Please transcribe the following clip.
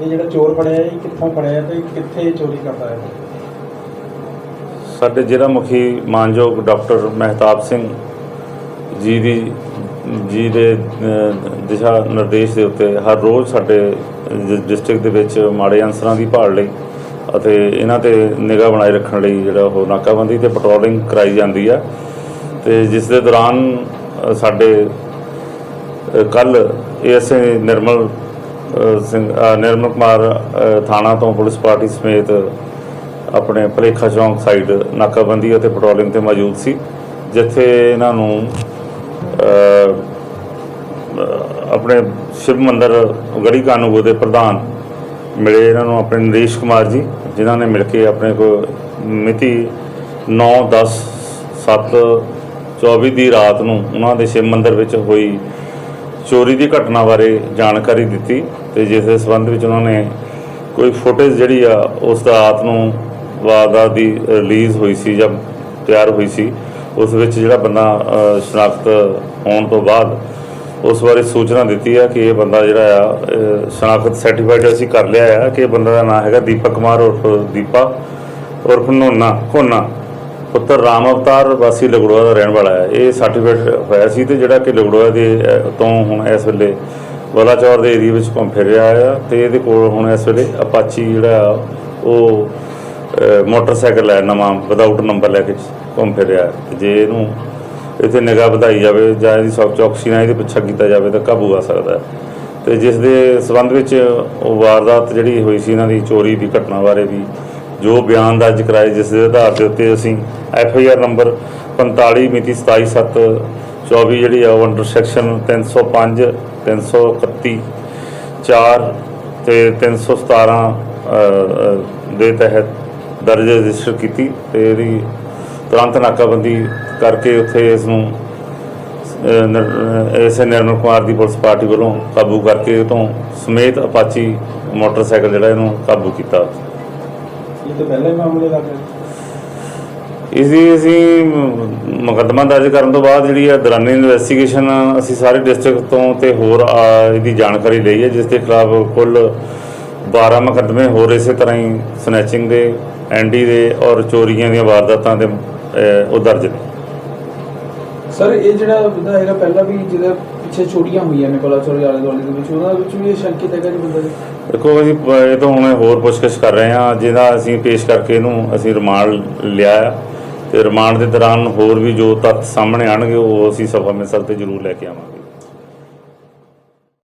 ਇਹ ਜਿਹੜਾ ਚੋਰ ਫੜਿਆ ਇਹ ਕਿੱਥੋਂ ਫੜਿਆ ਤੇ ਕਿੱਥੇ ਚੋਰੀ ਕਰਦਾ ਹੈ? ਸਾਡੇ ਜ਼ਿਲ੍ਹਾ ਮੁਖੀ ਮਾਨਯੋਗ ਡਾਕਟਰ ਮਹਿਤਾਬ ਸਿੰਘ ਜੀ ਦੀ ਜੀ ਦੇ ਦਿਸ਼ਾ ਨਿਰਦੇਸ਼ ਦੇ ਉੱਤੇ ਹਰ ਰੋਜ਼ ਸਾਡੇ ਡਿਸਟ੍ਰਿਕਟ ਦੇ ਵਿੱਚ ਮਾੜੇ ਅਨਸਰਾਂ ਦੀ ਭਾਲ ਲਈ ਅਤੇ ਇਹਨਾਂ ਤੇ ਨਿਗਾਹ ਬਣਾਈ ਰੱਖਣ ਲਈ ਜਿਹੜਾ ਉਹ ਨਾਕਾਬੰਦੀ ਤੇ ਪੈਟਰੋਲਿੰਗ ਕਰਾਈ ਜਾਂਦੀ ਆ। ਤੇ ਜਿਸ ਦੇ ਦੌਰਾਨ ਸਾਡੇ ਕੱਲ ਏਐਸਏ ਨਿਰਮਲ ਸਿੰਘ ਨਿਰਮਲ ਕੁਮਾਰ ਥਾਣਾ ਤੋਂ ਪੁਲਿਸ ਪਾਰਟੀ ਸਮੇਤ ਆਪਣੇ ਭਲੇਖਾ ਚੌਂਕ ਸਾਈਡ ਨਾਕਾਬੰਦੀ ਅਤੇ ਪੈਟਰੋਲਿੰਗ ਤੇ ਮੌਜੂਦ ਸੀ, ਜਿੱਥੇ ਇਹਨਾਂ ਨੂੰ ਆਪਣੇ ਸ਼ਿਵ ਮੰਦਰ ਗੜੀ ਕਾਨੂੰਗੋ ਦੇ ਪ੍ਰਧਾਨ ਮਿਲੇ ਇਹਨਾਂ ਨੂੰ, ਆਪਣੇ ਨਰੇਸ਼ ਕੁਮਾਰ ਜੀ, ਜਿਨ੍ਹਾਂ ਨੇ ਮਿਲ ਕੇ ਆਪਣੇ ਕੋ ਮਿਤੀ 9 10 7 24 ਦੀ ਰਾਤ ਨੂੰ ਉਹਨਾਂ ਦੇ ਸ਼ਿਵ ਮੰਦਰ ਵਿੱਚ ਹੋਈ ਚੋਰੀ ਦੀ ਘਟਨਾ ਬਾਰੇ ਜਾਣਕਾਰੀ ਦਿੱਤੀ ਤੇ ਜਿਸ ਦੇ ਸੰਬੰਧ ਵਿੱਚ ਉਹਨਾਂ ਨੇ ਕੋਈ ਫੁਟੇਜ ਜਿਹੜੀ ਆ, ਉਸ ਦਾ ਰਾਤ ਨੂੰ ਵਾਰਦਾਤ ਦੀ ਰਿਲੀਜ਼ ਹੋਈ ਸੀ ਜਾਂ ਤਿਆਰ ਹੋਈ ਸੀ, ਉਸ ਵਿੱਚ ਜਿਹੜਾ ਬੰਦਾ ਸ਼ਨਾਖਤ ਹੋਣ ਤੋਂ ਬਾਅਦ ਉਸ ਬਾਰੇ ਸੂਚਨਾ ਦਿੱਤੀ ਆ ਕਿ ਇਹ ਬੰਦਾ ਜਿਹੜਾ ਆ ਸ਼ਨਾਖਤ ਸਰਟੀਫਾਈਡ ਅਸੀਂ ਕਰ ਲਿਆ ਆ ਕਿ ਇਹ ਬੰਦਾ ਦਾ ਨਾਮ ਹੈਗਾ ਦੀਪਕ ਕੁਮਾਰ ਉਰਫ ਦੀਪਾ ਉਰਫ ਨੋਨਾ ਕੋਨਾ ਪੁੱਤਰ ਰਾਮ ਅਵਤਾਰ ਵਾਸੀ ਲਗੜੋਆ ਦਾ ਰਹਿਣ ਵਾਲਾ ਹੈ ਇਹ ਸਰਟੀਫਿਕੇਟ ਹੋਇਆ ਸੀ ਤੇ ਜਿਹੜਾ ਕਿ ਲਗੜੋਆ ਦੇ ਤੋਂ ਹੁਣ ਇਸ ਵੇਲੇ ਬਲਾਚੌਰ ਦੇ ਏਰੀਆ ਵਿੱਚ ਘੁੰਮ ਫਿਰ ਰਿਹਾ ਆ ਤੇ ਇਹਦੇ ਕੋਲ ਹੁਣ ਇਸ ਵੇਲੇ ਅਪਾਚੀ ਜਿਹੜਾ ਆ, ਉਹ ਮੋਟਰਸਾਈਕਲ ਹੈ ਨਵਾਂ ਵਿਦਆਊਟ ਨੰਬਰ ਲੈ ਕੇ ਘੁੰਮ ਫਿਰ ਰਿਹਾ ਹੈ। ਤੇ ਜੇ ਇਹਨੂੰ ਇੱਥੇ ਨਿਗਾਹ ਵਧਾਈ ਜਾਵੇ ਜਾਂ ਇਹਦੀ ਸੌਕ ਚੌਕਸੀ ਨਾਲ ਇਹਦੇ ਪਿੱਛਾ ਕੀਤਾ ਜਾਵੇ ਤਾਂ ਕਾਬੂ ਆ ਸਕਦਾ ਹੈ ਤੇ ਜਿਸ ਦੇ ਸਬੰਧ ਵਿੱਚ ਉਹ ਵਾਰਦਾਤ ਜਿਹੜੀ ਹੋਈ ਸੀ ਇਹਨਾਂ ਦੀ ਚੋਰੀ ਦੀ ਘਟਨਾ ਬਾਰੇ ਵੀ ਜੋ ਬਿਆਨ ਦਰਜ ਕਰਾਏ ਜਿਸ ਦੇ ਆਧਾਰ ਦੇ ਉੱਤੇ ਅਸੀਂ ਐਫ ਆਈ ਆਰ ਨੰਬਰ 45 ਮਿਤੀ 27/7/24 ਜਿਹੜੀ ਆ ਉਹ ਅੰਡਰ ਸੈਕਸ਼ਨ 305 331 4 ਤੇ 317 ਅ, ਅ, ਦੇ ਤਹਿਤ ਦਰਜ ਰਜਿਸਟਰ ਕੀਤੀ ਤੇ ਇਹਦੀ ਤੁਰੰਤ ਨਾਕਾਬੰਦੀ ਕਰਕੇ ਉੱਥੇ ਇਸ ਨੂੰ ਅ, ਐਸੇ ਨਿਰਮਲ ਕੁਮਾਰ ਦੀ ਪੁਲਿਸ ਪਾਰਟੀ ਵੱਲੋਂ ਕਾਬੂ ਕਰਕੇ ਉਹ ਤੋਂ ਸਮੇਤ ਅਪਾਚੀ ਮੋਟਰਸਾਈਕਲ ਜਿਹੜਾ ਇਹਨੂੰ ਕਾਬੂ ਕੀਤਾ। ਇਹ ਤਾਂ ਪਹਿਲਾਂ ਹੀ ਮਾਮਲੇ ਲੱਗ ਰਿਹਾ ਅਸੀਂ ਮੁਕੱਦਮਾ ਦਰਜ ਕਰਨ ਤੋਂ ਬਾਅਦ ਜਿਹੜੀ ਆ ਦੌਰਾਨੀ ਇਨਵੈਸਟੀਗੇਸ਼ਨ ਅਸੀਂ ਸਾਰੇ ਡਿਸਟ੍ਰਿਕਟ ਤੋਂ ਤੇ ਹੋਰ ਆ, ਇਹਦੀ ਜਾਣਕਾਰੀ ਲਈ ਹੈ ਜਿਸ ਦੇ ਖਿਲਾਫ ਕੁੱਲ 12 ਮੁਕੱਦਮੇ ਹੋਰ ਇਸੇ ਤਰ੍ਹਾਂ ਹੀ ਸਨੈਚਿੰਗ ਦੇ ਐਂਡੀ ਦੇ ਔਰ ਚੋਰੀਆਂ ਦੀਆਂ ਵਾਰਦਾਤਾਂ ਦੇ ਉਹ ਦਰਜ ਨੇ। ਸਰ, ਇਹ ਜਿਹੜਾ ਬੰਦਾ ਹੈਗਾ, ਪਹਿਲਾਂ ਵੀ ਜਿਹਦੇ ਪਿੱਛੇ ਚੋਰੀਆਂ ਹੋਈਆਂ ਨੇ ਕੋਲਾ ਚੋਰੀ ਦੁਆਲੇ ਦੇ ਵਿੱਚ ਉਹਨਾਂ ਵਿੱਚ ਵੀ ਇਹ ਸ਼ੰਕਿਤ ਹੈਗਾ ਜੀ ਬੰਦਾ ਜੀ ਦੇਖੋ ਅਸੀਂ ਇਹ ਤੋਂ ਹੁਣ ਹੋਰ ਪੁੱਛਗਿੱਛ ਕਰ ਰਹੇ ਹਾਂ। ਜਿਹਦਾ ਅਸੀਂ ਪੇਸ਼ ਕਰਕੇ ਇਹਨੂੰ ਅਸੀਂ ਰਿਮਾਂਡ ਲਿਆ ਆ ਤੇ ਰਿਮਾਂਡ ਦੇ ਦੌਰਾਨ ਹੋਰ ਵੀ ਜੋ ਤੱਥ ਸਾਹਮਣੇ ਆਣਗੇ ਉਹ ਅਸੀਂ ਸਭਾ ਮਿਸਲ ਤੇ ਜ਼ਰੂਰ ਲੈ ਕੇ ਆਵਾਂਗੇ।